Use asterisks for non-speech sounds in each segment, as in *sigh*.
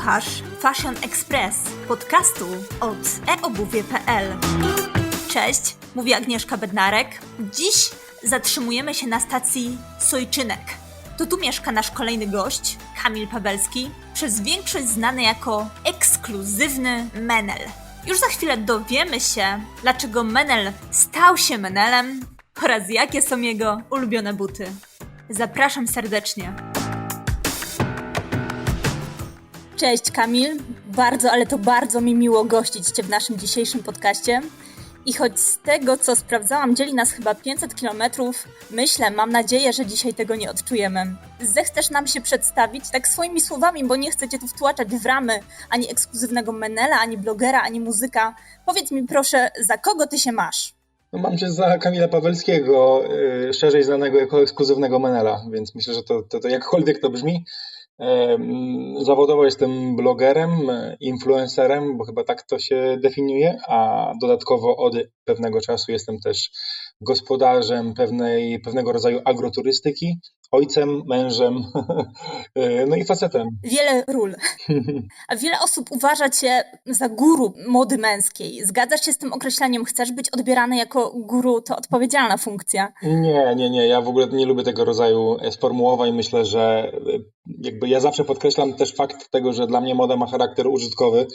Słuchasz Fashion Express, podcastu od eobuwie.pl. Cześć, mówi Agnieszka Bednarek. Dziś zatrzymujemy się na stacji Sojczynek. To tu mieszka nasz kolejny gość, Kamil Pawelski, przez większość znany jako ekskluzywny Menel. Już za chwilę dowiemy się, dlaczego Menel stał się Menelem oraz jakie są jego ulubione buty. Zapraszam serdecznie. Cześć Kamil, bardzo, ale to bardzo mi miło gościć Cię w naszym dzisiejszym podcaście. I choć z tego, co sprawdzałam, dzieli nas chyba 500 kilometrów, myślę, mam nadzieję, że dzisiaj tego nie odczujemy. Zechcesz nam się przedstawić tak swoimi słowami, bo nie chcę Cię tu wtłaczać w ramy ani ekskluzywnego menela, ani blogera, ani muzyka. Powiedz mi proszę, za kogo Ty się masz? No mam się za Kamila Pawelskiego, yy, szerzej znanego jako ekskluzywnego menela, więc myślę, że to, to, to jakkolwiek to brzmi, Zawodowo jestem blogerem, influencerem, bo chyba tak to się definiuje, a dodatkowo od pewnego czasu jestem też gospodarzem pewnej, pewnego rodzaju agroturystyki, ojcem, mężem, *laughs* no i facetem. Wiele ról. A wiele osób uważa cię za guru mody męskiej. Zgadzasz się z tym określeniem? Chcesz być odbierany jako guru? To odpowiedzialna funkcja. Nie, nie, nie. Ja w ogóle nie lubię tego rodzaju sformułowań. Myślę, że jakby ja zawsze podkreślam też fakt tego, że dla mnie moda ma charakter użytkowy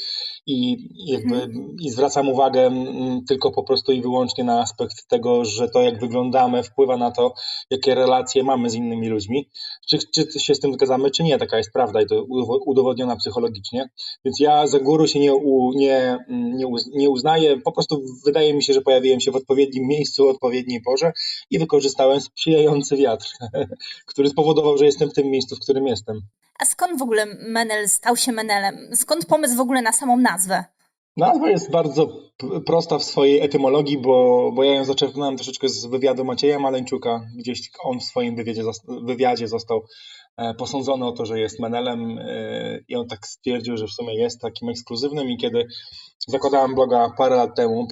i jakby mhm. i zwracam uwagę mm, tylko po prostu i wyłącznie na aspekt tego, że to jak wyglądamy wpływa na to, jakie relacje mamy z innymi ludźmi. Czy, czy się z tym zgadzamy, czy nie, taka jest prawda i to udowodniona psychologicznie. Więc ja za guru się nie, u, nie, nie, nie uznaję, po prostu wydaje mi się, że pojawiłem się w odpowiednim miejscu, w odpowiedniej porze i wykorzystałem sprzyjający wiatr, *laughs* który spowodował, że jestem w tym miejscu, w którym jestem. A skąd w ogóle Menel stał się Menelem? Skąd pomysł w ogóle na samą nazwę? Nazwa jest bardzo prosta w swojej etymologii, bo, bo ja ją zaczerpnąłem troszeczkę z wywiadu Macieja Maleńczuka. Gdzieś on w swoim wywiadzie, wywiadzie został E, posądzony o to, że jest menelem e, i on tak stwierdził, że w sumie jest takim ekskluzywnym i kiedy zakładałem bloga parę lat temu,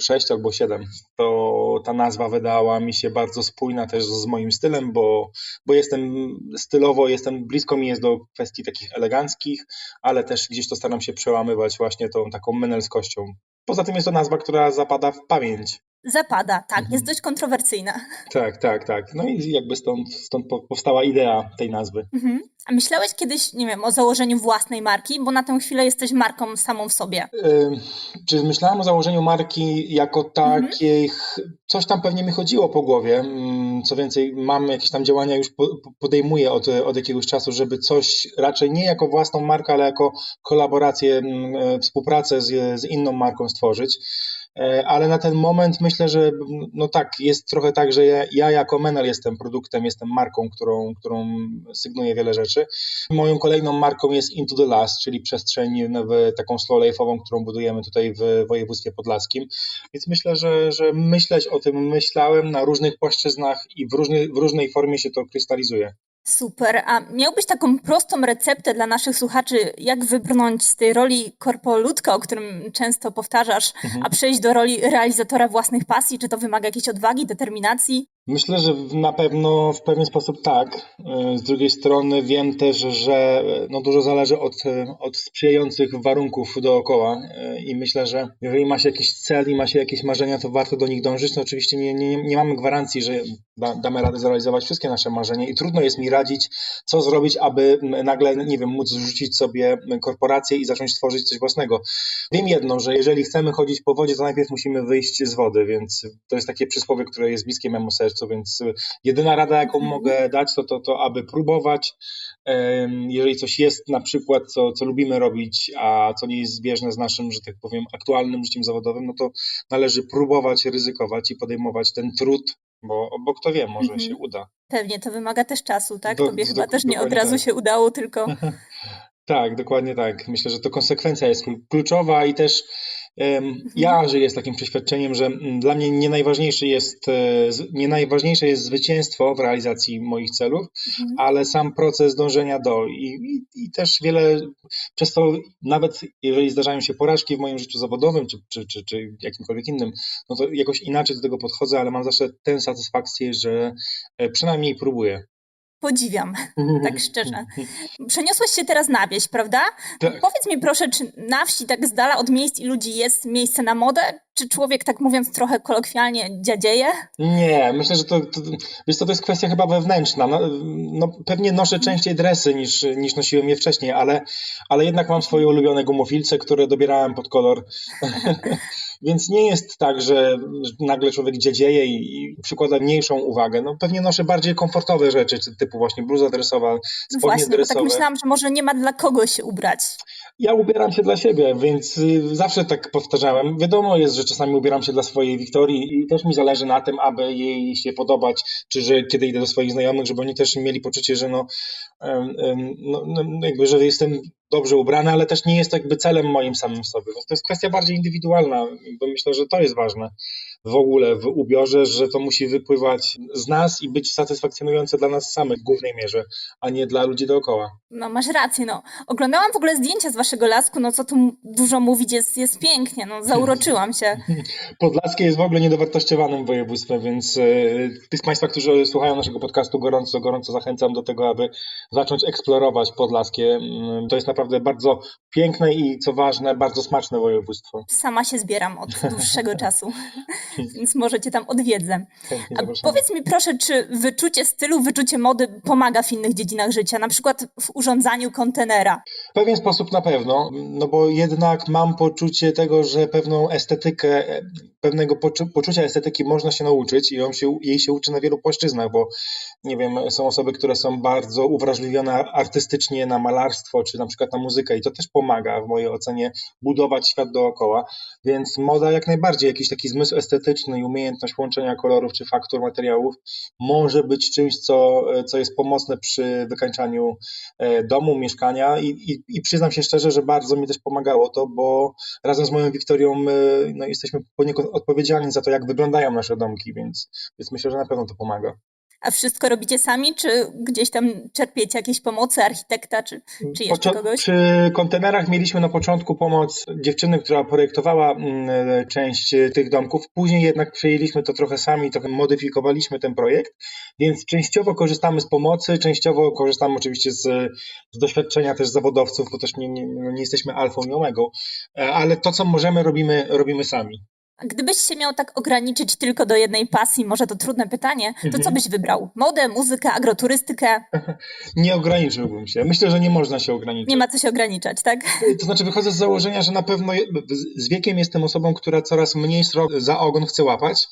sześć albo siedem, to ta nazwa wydała mi się bardzo spójna też z moim stylem, bo, bo jestem stylowo, jestem blisko mi jest do kwestii takich eleganckich, ale też gdzieś to staram się przełamywać właśnie tą taką menelskością. Poza tym jest to nazwa, która zapada w pamięć. Zapada, tak, mhm. jest dość kontrowersyjna. Tak, tak, tak. No i jakby stąd, stąd powstała idea tej nazwy. Mhm. A myślałeś kiedyś, nie wiem, o założeniu własnej marki, bo na tę chwilę jesteś marką samą w sobie? Yy, czy myślałem o założeniu marki jako takiej, mhm. coś tam pewnie mi chodziło po głowie. Mm, co więcej, mam jakieś tam działania, już podejmuję od, od jakiegoś czasu, żeby coś raczej nie jako własną markę, ale jako kolaborację, mm, e, współpracę z, z inną marką stworzyć. E, ale na ten moment myślę, że no tak, jest trochę tak, że ja, ja jako Menel jestem produktem, jestem marką, którą, którą sygnuje wiele rzeczy. Moją kolejną marką jest Into the Last, czyli przestrzeń w taką slow life'ową, którą budujemy tutaj w województwie podlaskim. Więc myślę, że, że myśleć o tym myślałem na różnych płaszczyznach i w, różny, w różnej formie się to krystalizuje. Super. A miałbyś taką prostą receptę dla naszych słuchaczy, jak wybrnąć z tej roli korpolutka, o którym często powtarzasz, mhm. a przejść do roli realizatora własnych pasji? Czy to wymaga jakiejś odwagi, determinacji? Myślę, że na pewno w pewien sposób tak. Z drugiej strony wiem też, że no dużo zależy od, od sprzyjających warunków dookoła i myślę, że jeżeli ma się jakiś cel i ma się jakieś marzenia, to warto do nich dążyć. No oczywiście nie, nie, nie mamy gwarancji, że da, damy radę zrealizować wszystkie nasze marzenia i trudno jest mi radzić, co zrobić, aby nagle, nie wiem, móc zrzucić sobie korporację i zacząć tworzyć coś własnego. Wiem jedno, że jeżeli chcemy chodzić po wodzie, to najpierw musimy wyjść z wody, więc to jest takie przysłowie, które jest bliskie memu sercu sercu, więc y, jedyna rada, jaką mhm. mogę dać, to, to, to aby próbować. Jeżeli coś jest na przykład, co, co lubimy robić, a co nie jest zbieżne z naszym, że tak powiem, aktualnym życiem zawodowym, no to należy próbować, ryzykować i podejmować ten trud, bo, bo kto wie, może mhm. się uda. Pewnie, to wymaga też czasu, tak? Do, Tobie do, chyba do, też nie od razu tak. się udało, tylko... *laughs* tak, dokładnie tak. Myślę, że to konsekwencja jest kluczowa i też. Ja żyję z takim przeświadczeniem, że mm, dla mnie nie najważniejsze jest, e, nie najważniejsze jest zwycięstwo w realizacji moich celów, mhm. ale sam proces dążenia do. I, i, I, też wiele, przez to nawet jeżeli zdarzają się porażki w moim życiu zawodowym, czy, czy, czy, czy jakimkolwiek innym, no to jakoś inaczej do tego podchodzę, ale mam zawsze tę satysfakcję, że e, przynajmniej próbuję. Podziwiam, *laughs* tak szczerze. Przeniosłeś się teraz na wieś, prawda? Tak. Powiedz mi proszę, czy na wsi tak z dala od miejsc i ludzi jest miejsce na modę? Czy człowiek, tak mówiąc trochę kolokwialnie, dziadzieje? Nie, myślę, że to, to, wiesz co, to jest kwestia chyba wewnętrzna. No, no, pewnie noszę częściej dresy niż, niż nosiłem je wcześniej, ale, ale jednak mam swoje ulubione gumofilce, które dobierałem pod kolor. *laughs* Więc nie jest tak, że nagle człowiek dziedzieje i, i przykłada mniejszą uwagę. No, pewnie noszę bardziej komfortowe rzeczy, typu właśnie bluza dresowa, No spodnie właśnie, bo dresowe. tak myślałam, że może nie ma dla kogo się ubrać. Ja ubieram się dla siebie, więc y, zawsze tak powtarzałem. Wiadomo jest, że czasami ubieram się dla swojej Wiktorii i też mi zależy na tym, aby jej się podobać, czy że kiedy idę do swoich znajomych, żeby oni też mieli poczucie, że no, em, no, no jakby, że jestem dobrze ubrany, ale też nie jest to jakby celem moim samym sobie. To jest kwestia bardziej indywidualna, bo myślę, że to jest ważne w ogóle w ubiorze, że to musi wypływać z nas i być satysfakcjonujące dla nas samych w głównej mierze, a nie dla ludzi dookoła. No masz rację, no. Oglądałam w ogóle zdjęcia z waszego lasku, no co tu dużo mówić, jest, jest pięknie, no zauroczyłam się. *laughs* Podlaskie jest w ogóle niedowartościowanym województwem, więc e, tych z Państwa, którzy słuchają naszego podcastu, gorąco, gorąco zachęcam do tego, aby zacząć eksplorować Podlaskie. To jest naprawdę bardzo piękne i co ważne, bardzo smaczne województwo. Sama się zbieram od *laughs* dłuższego czasu, więc może cię tam odwiedzę. Chętnie powiedz mi proszę, czy wyczucie stylu, wyczucie mody pomaga w innych dziedzinach życia, na przykład w urządzaniu kontenera? W pewien sposób na pewno, no bo jednak mam poczucie tego, że pewną estetykę, pewnego poczu- poczucia estetyki można się nauczyć i on się, jej się uczy na wielu płaszczyznach, bo nie wiem, są osoby, które są bardzo uwrażliwione artystycznie na malarstwo, czy na przykład na muzykę i to też pomaga w mojej ocenie budować świat dookoła, więc moda jak najbardziej, jakiś taki zmysł estetyczny i umiejętność łączenia kolorów czy faktur materiałów może być czymś, co, co jest pomocne przy wykańczaniu e, domu, mieszkania i, i, i przyznam się szczerze, że bardzo mi też pomagało to, bo razem z moją Wiktorią e, no, jesteśmy poniekąd odpowiedzialni za to, jak wyglądają nasze domki, więc, więc myślę, że na pewno to pomaga. A wszystko robicie sami, czy gdzieś tam czerpiecie jakieś pomocy architekta, czy, czy jeszcze kogoś? Przy kontenerach mieliśmy na początku pomoc dziewczyny, która projektowała mm, część e, tych domków. Później jednak przejęliśmy to trochę sami, trochę modyfikowaliśmy ten projekt, więc częściowo korzystamy z pomocy, częściowo korzystamy oczywiście z, z doświadczenia też zawodowców, bo też nie, nie, nie jesteśmy alfą i omegą, E, ale to, co możemy, robimy, robimy sami. Gdybyś się miał tak ograniczyć tylko do jednej pasji, może to trudne pytanie, to Mhm. co byś wybrał? Modę, muzykę, agroturystykę? *laughs* Nie ograniczyłbym się. Myślę, że nie można się ograniczyć. Nie ma co się ograniczać, tak? To znaczy, wychodzę z założenia, że na pewno z- wiekiem jestem osobą, która coraz mniej za ogon chce łapać,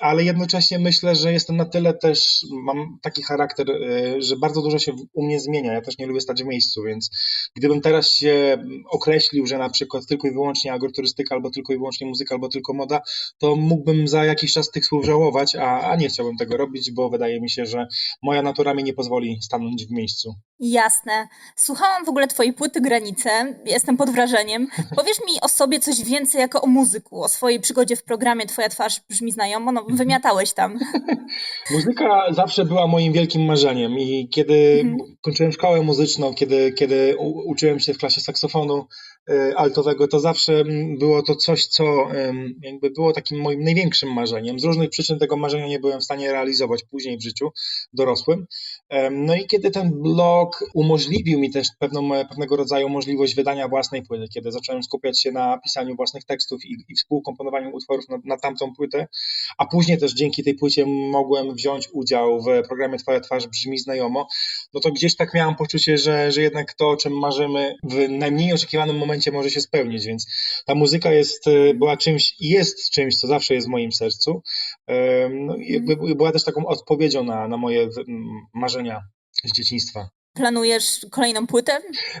ale jednocześnie myślę, że jestem na tyle też, mam taki charakter, y, że bardzo dużo się u mnie zmienia. Ja też nie lubię stać w miejscu, więc gdybym teraz się określił, że na przykład tylko i wyłącznie agroturystyka, albo tylko i wyłącznie muzyka, albo tylko moda, to mógłbym za jakiś czas tych słów żałować, a, a nie chciałbym tego robić, bo wydaje mi się, że moja natura mi nie pozwoli stanąć w miejscu. Jasne. Słuchałam w ogóle twojej płyty Granice, jestem pod wrażeniem. *laughs* Powiesz mi o sobie coś więcej jako o muzyku, o swojej przygodzie w programie Twoja twarz brzmi znajomo, no *laughs* wymiatałeś tam. *laughs* Muzyka zawsze była moim wielkim marzeniem i kiedy Mhm. kończyłem szkołę muzyczną, kiedy, kiedy uczyłem się w klasie saksofonu altowego, to zawsze mm, było to coś, co jakby było takim moim największym marzeniem. Z różnych przyczyn tego marzenia nie byłem w stanie realizować później w życiu dorosłym. No i kiedy ten blog umożliwił mi też pewną, pewnego rodzaju możliwość wydania własnej płyty, kiedy zacząłem skupiać się na pisaniu własnych tekstów i, i współkomponowaniu utworów na, na tamtą płytę, a później też dzięki tej płycie mogłem wziąć udział w programie Twoja twarz brzmi znajomo, no to gdzieś tak miałem poczucie, że, że jednak to, o czym marzymy w najmniej oczekiwanym momencie może się spełnić, więc ta muzyka jest, e, była czymś i jest czymś, co zawsze jest w moim sercu. Em, No jakby była też taką odpowiedzią na, na moje marzenia z dzieciństwa. Planujesz kolejną płytę?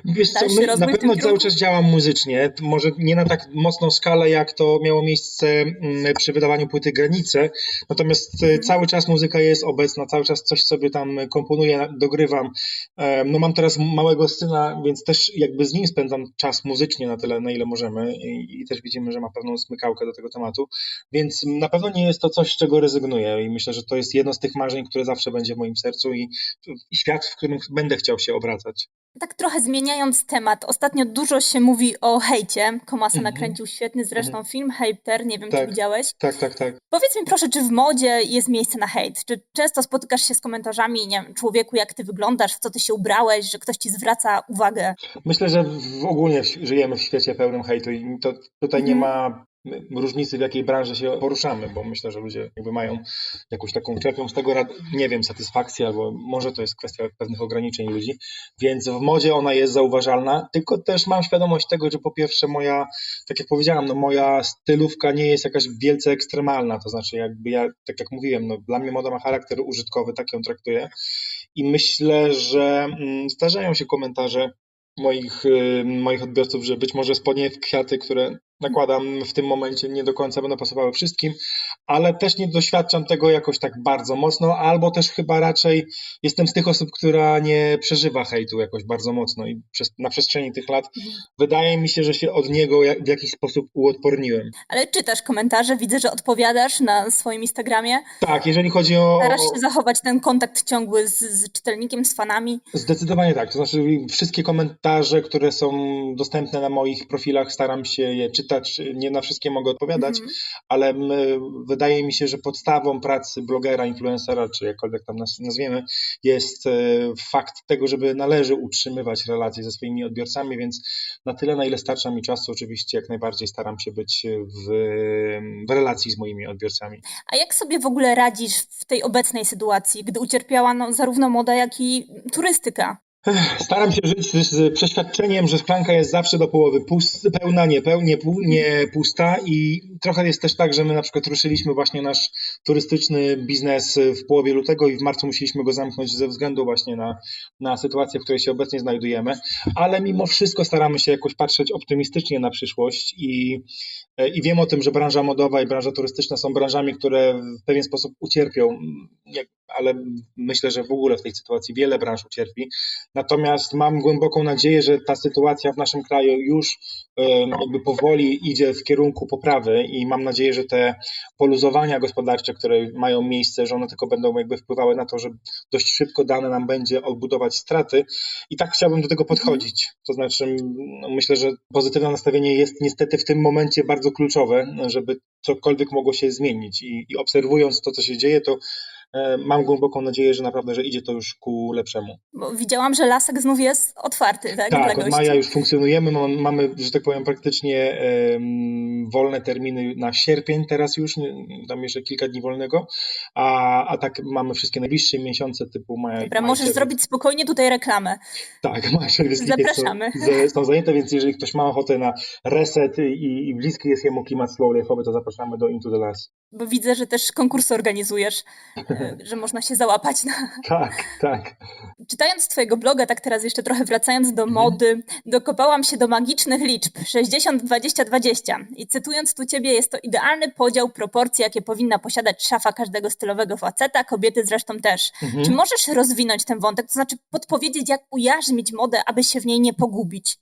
Wiesz co, my, na pewno cały czas działam muzycznie, może nie na tak mocną skalę, jak to miało miejsce mm, przy wydawaniu płyty Granice, natomiast Mhm. cały czas muzyka jest obecna, cały czas coś sobie tam komponuję, dogrywam. E, No mam teraz małego syna, więc też jakby z nim spędzam czas muzycznie na tyle, na ile możemy i, i też widzimy, że ma pewną smykałkę do tego tematu, więc na pewno nie jest to coś, z czego rezygnuję i myślę, że to jest jedno z tych marzeń, które zawsze będzie w moim sercu i, i świat, w którym będę chciał się obracać. Tak trochę zmieniając temat, ostatnio dużo się mówi o hejcie. Komasa Mhm. nakręcił świetny zresztą Mhm. film, Hater, nie wiem czy Tak. widziałeś. Tak, tak, tak. Powiedz mi proszę, czy w modzie jest miejsce na hejt? Czy często spotykasz się z komentarzami, nie wiem, człowieku, jak ty wyglądasz, w co ty się ubrałeś, że ktoś ci zwraca uwagę? Myślę, że w ogóle w- żyjemy w świecie pełnym hejtu i to, tutaj nie Mhm. ma różnicy, w jakiej branży się poruszamy, bo myślę, że ludzie jakby mają jakąś taką, czerpią z tego, nie wiem, satysfakcję, albo może to jest kwestia pewnych ograniczeń ludzi, więc w modzie ona jest zauważalna, tylko też mam świadomość tego, że po pierwsze moja, tak jak powiedziałam, no moja stylówka nie jest jakaś wielce ekstremalna, to znaczy jakby ja, tak jak mówiłem, no dla mnie moda ma charakter użytkowy, tak ją traktuję. I myślę, że mm, zdarzają się komentarze moich, y, moich odbiorców, że być może spodnie w kwiaty, które nakładam w tym momencie nie do końca będą pasowały wszystkim, ale też nie doświadczam tego jakoś tak bardzo mocno, albo też chyba raczej jestem z tych osób, która nie przeżywa hejtu jakoś bardzo mocno i przez, na przestrzeni tych lat wydaje mi się, że się od niego w jakiś sposób uodporniłem. Ale czytasz komentarze, widzę, że odpowiadasz na swoim Instagramie. Tak, jeżeli chodzi o... Starasz się zachować ten kontakt ciągły z, z czytelnikiem, z fanami. Zdecydowanie tak. To znaczy, wszystkie komentarze, które są dostępne na moich profilach, staram się je czytać. Nie na wszystkie mogę odpowiadać, Mhm. ale m, wydaje mi się, że podstawą pracy blogera, influencera, czy jakkolwiek tam nazwiemy, jest e, fakt tego, żeby należy utrzymywać relacje ze swoimi odbiorcami, więc na tyle, na ile starcza mi czasu, oczywiście jak najbardziej staram się być w, w relacji z moimi odbiorcami. A jak sobie w ogóle radzisz w tej obecnej sytuacji, gdy ucierpiała no, zarówno moda, jak i turystyka? Staram się żyć z, przeświadczeniem, że szklanka jest zawsze do połowy pust, pełna, nie, peł, nie pusta i trochę jest też tak, że my na przykład ruszyliśmy właśnie nasz turystyczny biznes w połowie lutego i w marcu musieliśmy go zamknąć ze względu właśnie na, na sytuację, w której się obecnie znajdujemy, ale mimo wszystko staramy się jakoś patrzeć optymistycznie na przyszłość i, i wiem o tym, że branża modowa i branża turystyczna są branżami, które w pewien sposób ucierpią, jak- ale myślę, że w ogóle w tej sytuacji wiele branż ucierpi. Natomiast mam głęboką nadzieję, że ta sytuacja w naszym kraju już jakby powoli idzie w kierunku poprawy i mam nadzieję, że te poluzowania gospodarcze, które mają miejsce, że one tylko będą jakby wpływały na to, że dość szybko dane nam będzie odbudować straty i tak chciałbym do tego podchodzić. To znaczy myślę, że pozytywne nastawienie jest niestety w tym momencie bardzo kluczowe, żeby cokolwiek mogło się zmienić i, i obserwując to, co się dzieje, to mam głęboką nadzieję, że naprawdę, że idzie to już ku lepszemu. Bo widziałam, że lasek znów jest otwarty, tak? Tak, od maja już funkcjonujemy, mam- mamy, że tak powiem, praktycznie wolne terminy na sierpień teraz już, tam jeszcze kilka dni wolnego, a, a tak mamy wszystkie najbliższe miesiące typu maja. Dobra, maj, możesz czerwiec. zrobić spokojnie tutaj reklamę. Tak, *laughs* maj, czerwiec, Zapraszamy. Są, są zajęte, więc jeżeli ktoś ma ochotę na reset i, i bliski jest jemu klimat slow life'owy, to zapraszamy do Into the Last. Bo widzę, że też konkursy organizujesz, e, *laughs* że można się załapać na, *laughs* Tak, tak. Czytając twojego bloga, tak teraz jeszcze trochę wracając do Mhm. mody, dokopałam się do magicznych liczb 60, 20, 20. I cytując tu ciebie, jest to idealny podział proporcji, jakie powinna posiadać szafa każdego stylowego faceta, kobiety zresztą też. Mhm. Czy możesz rozwinąć ten wątek, to znaczy podpowiedzieć, jak ujarzmić modę, aby się w niej nie pogubić?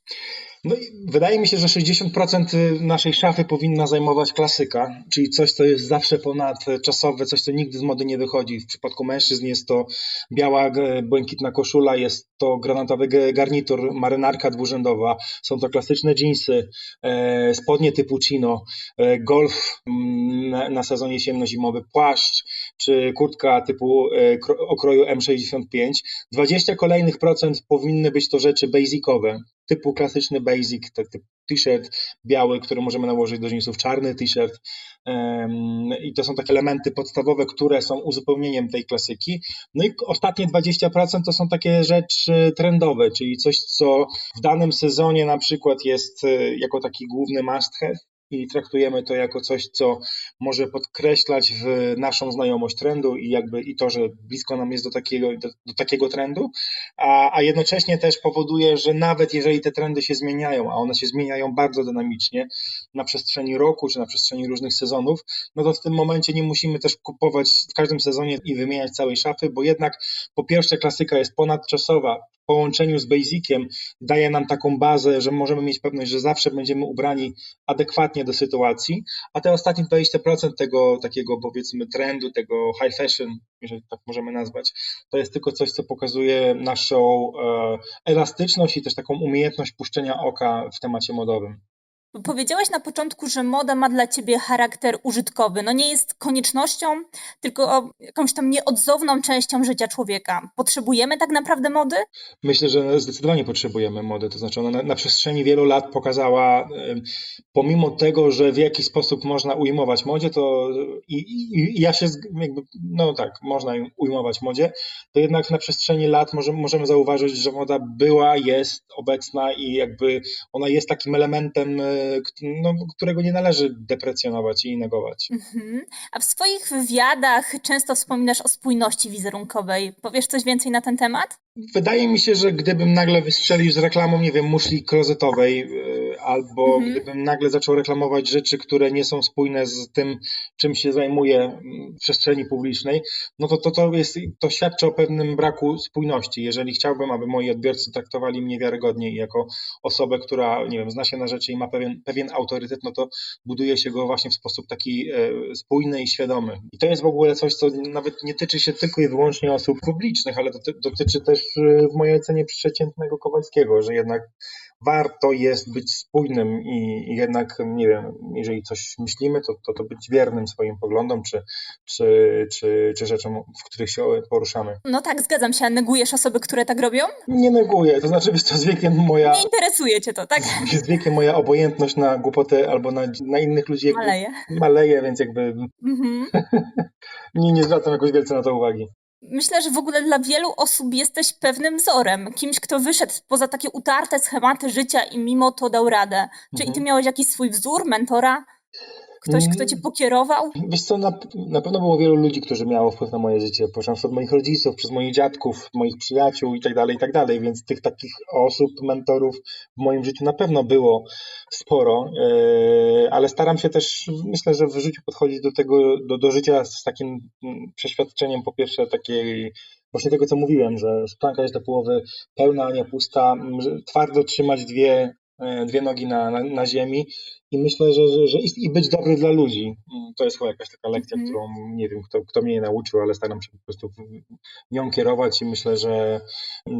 No i wydaje mi się, że 60% naszej szafy powinna zajmować klasyka, czyli coś, co jest zawsze ponadczasowe, coś, co nigdy z mody nie wychodzi. W przypadku mężczyzn jest to biała, błękitna koszula, jest to granatowy garnitur, marynarka dwurzędowa, są to klasyczne dżinsy, e, spodnie typu chino, e, golf mm, na, sezon jesienno-zimowy, płaszcz czy kurtka typu e, kro- okroju M65. 20 kolejnych procent powinny być to rzeczy basicowe, typu klasyczny basic, tak t-shirt biały, który możemy nałożyć do jeansów, czarny t-shirt i to są takie elementy podstawowe, które są uzupełnieniem tej klasyki. No i ostatnie 20% to są takie rzeczy trendowe, czyli coś, co w danym sezonie na przykład jest e, jako taki główny must have i traktujemy to jako coś, co może podkreślać w naszą znajomość trendu i jakby i to, że blisko nam jest do takiego, do, do takiego trendu, a, a jednocześnie też powoduje, że nawet jeżeli te trendy się zmieniają, a one się zmieniają bardzo dynamicznie na przestrzeni roku czy na przestrzeni różnych sezonów, no to w tym momencie nie musimy też kupować w każdym sezonie i wymieniać całej szafy, bo jednak po pierwsze klasyka jest ponadczasowa, połączeniu z basiciem daje nam taką bazę, że możemy mieć pewność, że zawsze będziemy ubrani adekwatnie adekwatnie do sytuacji, a te ostatnie 20% tego takiego powiedzmy trendu, tego high fashion, jeżeli tak możemy nazwać, to jest tylko coś, co pokazuje naszą e, elastyczność i też taką umiejętność puszczenia oka w temacie modowym. Powiedziałaś na początku, że moda ma dla ciebie charakter użytkowy. No nie jest koniecznością, tylko jakąś tam nieodzowną częścią życia człowieka. Potrzebujemy tak naprawdę mody? Myślę, że zdecydowanie potrzebujemy mody. To znaczy, ona na, na przestrzeni wielu lat pokazała, pomimo tego, że w jaki sposób można ujmować modzie, to i, i, i ja się, jakby, no tak, można ujmować modzie, to jednak na przestrzeni lat może, możemy zauważyć, że moda była, jest obecna i jakby ona jest takim elementem, e, no, którego nie należy deprecjonować i negować. Mhm. A w swoich wywiadach często wspominasz o spójności wizerunkowej. Powiesz coś więcej na ten temat? Wydaje mi się, że gdybym nagle wystrzelił z reklamą, nie wiem, muszli klozetowej, y, albo Mhm. gdybym nagle zaczął reklamować rzeczy, które nie są spójne z tym, czym się zajmuję w przestrzeni publicznej, no to to, to, jest, to świadczy o pewnym braku spójności. Jeżeli chciałbym, aby moi odbiorcy traktowali mnie wiarygodnie i jako osobę, która, nie wiem, zna się na rzeczy i ma pewien, pewien autorytet, no to buduje się go właśnie w sposób taki e, spójny i świadomy. I to jest w ogóle coś, co nawet nie tyczy się tylko i wyłącznie osób publicznych, ale doty, dotyczy też e, w mojej ocenie przeciętnego Kowalskiego, że jednak warto jest być spójnym i jednak, nie wiem, jeżeli coś myślimy, to, to, to być wiernym swoim poglądom czy, czy, czy, czy rzeczom, w których się poruszamy. No tak, zgadzam się. A negujesz osoby, które tak robią? Nie neguję, to znaczy, wiesz, to z wiekiem moja, Nie interesuje cię to, tak? *laughs* z wiekiem moja obojętność na głupotę albo na, na innych ludzi Maleje. maleje, więc jakby Mhm. *laughs* nie, nie zwracam jakoś wielce na to uwagi. Myślę, że w ogóle dla wielu osób jesteś pewnym wzorem, kimś, kto wyszedł poza takie utarte schematy życia i mimo to dał radę. Czy i ty Mhm. miałeś jakiś swój wzór, mentora? Ktoś, kto cię Mm. pokierował? Wiesz co, na, na pewno było wielu ludzi, którzy miało wpływ na moje życie, począwszy od moich rodziców, przez moich dziadków, moich przyjaciół i tak dalej, i tak dalej, więc tych takich osób, mentorów w moim życiu na pewno było sporo, e, ale staram się też, myślę, że w życiu podchodzić do tego, do, do życia z takim mm, przeświadczeniem po pierwsze takiej właśnie tego, co mówiłem, że szklanka jest do połowy pełna, a nie pusta, twardo trzymać dwie, e, dwie nogi na, na, na ziemi i myślę, że, że, że i, być dobry dla ludzi. Mm, To jest chyba jakaś taka lekcja, Mhm. którą nie wiem, kto, kto mnie jej nauczył, ale staram się po prostu nią kierować i myślę, że,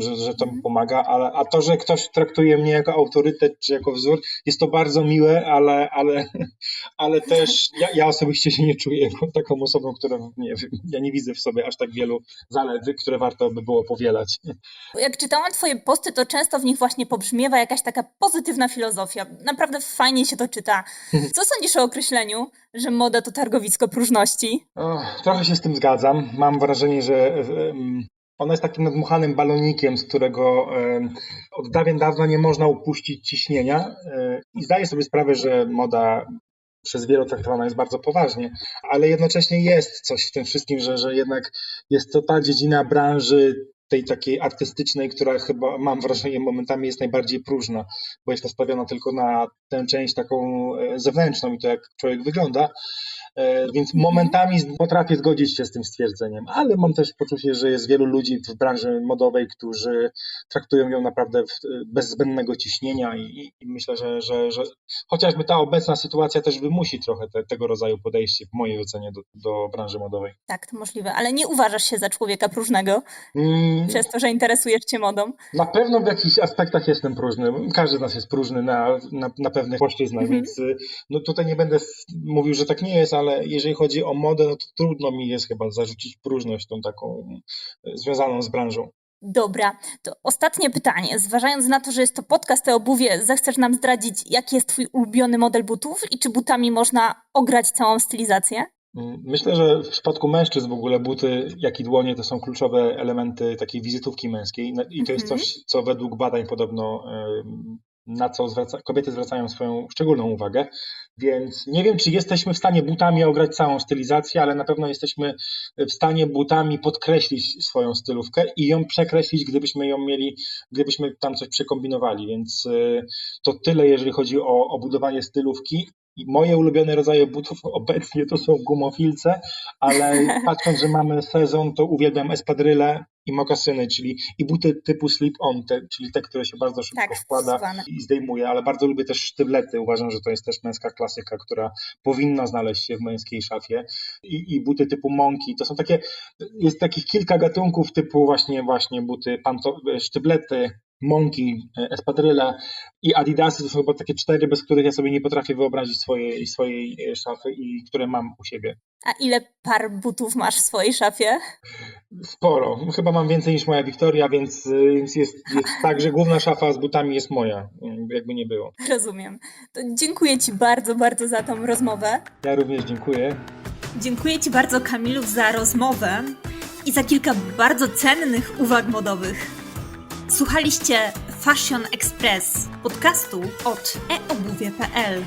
że, że to mi Mhm. pomaga. Ale, a to, że ktoś traktuje mnie jako autorytet czy jako wzór, jest to bardzo miłe, ale, ale, *laughs* ale też ja, ja osobiście się nie czuję taką osobą, która nie ja nie widzę w sobie aż tak wielu zalet, które warto by było powielać. Jak czytałam twoje posty, to często w nich właśnie pobrzmiewa jakaś taka pozytywna filozofia. Naprawdę fajnie się to czyta. Co sądzisz o określeniu, że moda to targowisko próżności? Trochę się z tym zgadzam. Mam wrażenie, że em, ona jest takim nadmuchanym balonikiem, z którego od dawien dawna nie można upuścić ciśnienia. E, I zdaję sobie sprawę, że moda przez wielu traktowana jest bardzo poważnie, ale jednocześnie jest coś w tym wszystkim, że, że jednak jest to ta dziedzina branży tej takiej artystycznej, która chyba mam wrażenie momentami jest najbardziej próżna, bo jest nastawiona tylko na tę część taką e, zewnętrzną i to jak człowiek wygląda. E, Więc momentami z- potrafię zgodzić się z tym stwierdzeniem, ale mam też poczucie, że jest wielu ludzi w branży modowej, którzy traktują ją naprawdę bez zbędnego ciśnienia i, i- i myślę, że, że, że chociażby ta obecna sytuacja też wymusi trochę te, tego rodzaju podejście w mojej ocenie do, do branży modowej. Tak, to możliwe, ale nie uważasz się za człowieka próżnego Mm, przez to, że interesujesz się modą. Na pewno w jakichś aspektach jestem próżny. Każdy z nas jest próżny na, na, na pewnych płaszczyznach, Mhm. więc y, no tutaj nie będę mówił, że tak nie jest, ale jeżeli chodzi o modę, no to trudno mi jest chyba zarzucić próżność tą taką y, związaną z branżą. Dobra, to ostatnie pytanie. Zważając na to, że jest to podcast o obuwie, zechcesz nam zdradzić, jaki jest twój ulubiony model butów i czy butami można ograć całą stylizację? Mm, Myślę, że w przypadku mężczyzn w ogóle buty, jak i dłonie to są kluczowe elementy takiej wizytówki męskiej No i to jest Mhm. coś, co według badań podobno na co zwraca, kobiety zwracają swoją szczególną uwagę, więc nie wiem, czy jesteśmy w stanie butami ograć całą stylizację, ale na pewno jesteśmy w stanie butami podkreślić swoją stylówkę i ją przekreślić, gdybyśmy ją mieli, gdybyśmy tam coś przekombinowali, więc y, to tyle, jeżeli chodzi o, o budowanie stylówki. I moje ulubione rodzaje butów *laughs* obecnie to są gumofilce, ale *laughs* patrząc, że mamy sezon, to uwielbiam espadryle i mokasyny, czyli i buty typu slip-on, czyli te, które się bardzo szybko Tak, wkłada zwane. i zdejmuje, ale bardzo lubię też sztywlety. Uważam, że to jest też męska klasyka, która powinna znaleźć się w męskiej szafie. I, i buty typu monki. To są takie, jest takich kilka gatunków typu właśnie, właśnie buty, panto, sztyblety, monki, e, espadryle i adidasy. To są chyba takie cztery, bez których ja sobie nie potrafię wyobrazić swojej, swojej e, szafy i które mam u siebie. A ile par butów masz w swojej szafie? Sporo. Chyba mam więcej niż moja Wiktoria, więc, więc jest, jest *laughs* tak, że główna szafa z butami jest moja, y, jakby nie było. Rozumiem. To dziękuję Ci bardzo, bardzo za tą rozmowę. Ja również dziękuję. Dziękuję Ci bardzo, Kamilu, za rozmowę i za kilka bardzo cennych uwag modowych. Słuchaliście Fashion Express, podcastu od eobuwie.pl.